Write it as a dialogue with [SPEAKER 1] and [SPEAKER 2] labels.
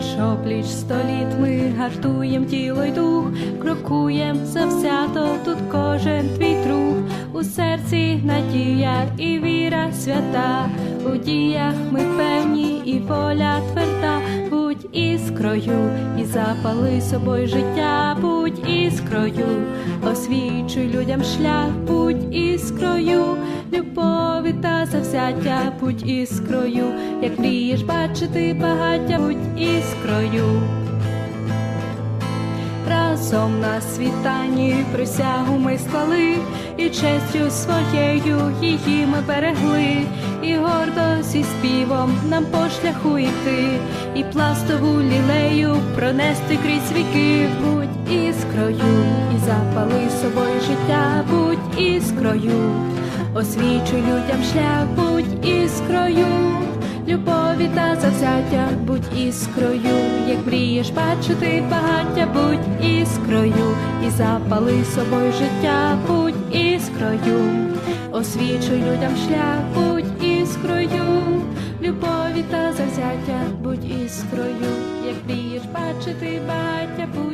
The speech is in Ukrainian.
[SPEAKER 1] Пліч опліч століт ми гартуєм тіло й дух, крокуєм завзято тут кожен твій друг, у серці надія і віра свята, у діях ми певні і воля тверда, будь іскрою, і запали собою життя, будь іскрою, освічуй людям шлях, будь іскрою, та будь іскрою, як мрієш бачити багаття, будь іскрою. Разом на світанні присягу ми склали, і честю своєю її ми берегли, і гордо зі співом нам по шляху йти, і пластову лілею пронести крізь віки, будь іскрою, і запали собою життя, будь іскрою, освічуй людям шлях, будь іскрою. Любові та завзяття, будь іскрою, як мрієш бачити багаття, будь іскрою, і запали собою життя, будь іскрою, освічуй людям шлях, будь іскрою, любові та завзяття, будь іскрою, як мрієш бачити багаття, будь